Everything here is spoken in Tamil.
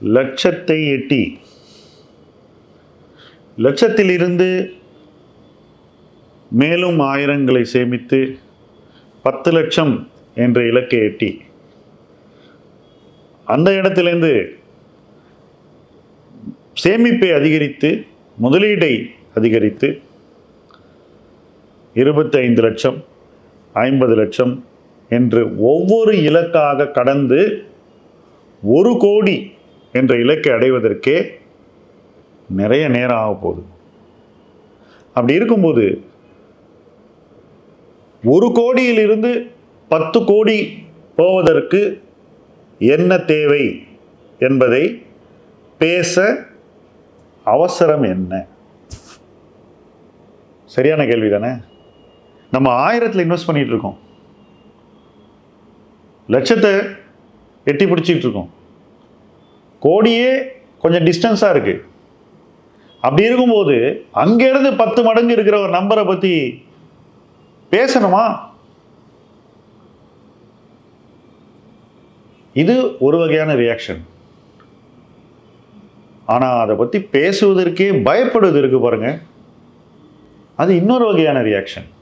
லட்சத்தை எட்டி லட்சத்திலிருந்து மேலும் ஆயிரங்களை சேமித்து பத்து லட்சம் என்ற இலக்கை எட்டி அந்த இடத்திலிருந்து சேமிப்பை அதிகரித்து முதலீடை அதிகரித்து இருபத்தைந்து லட்சம் ஐம்பது லட்சம் என்று ஒவ்வொரு இலக்காக கடந்து ஒரு கோடி என்ற இலக்கை அடைவதற்கே நிறைய நேரம் ஆக போகுது. அப்படி இருக்கும்போது ஒரு கோடியிலிருந்து பத்து கோடி போவதற்கு என்ன தேவை என்பதை பேச அவசரம் என்ன? சரியான கேள்வி தானே நம்ம ஆயிரத்தில் இன்வெஸ்ட் பண்ணிகிட்டு இருக்கோம். லட்சத்தை எட்டி பிடிச்சிட்டு இருக்கோம். கோடியே கொஞ்சம் டிஸ்டன்ஸாக இருக்கு. அப்படி இருக்கும்போது அங்கேருந்து பத்து மடங்கு இருக்கிற ஒரு நம்பரை பற்றி பேசணுமா? இது ஒரு வகையான ரியாக்ஷன் ஆனால் அதை பற்றி பேசுவதற்கே பயப்படுவது இருக்கு பாருங்க. அது இன்னொரு வகையான ரியாக்ஷன்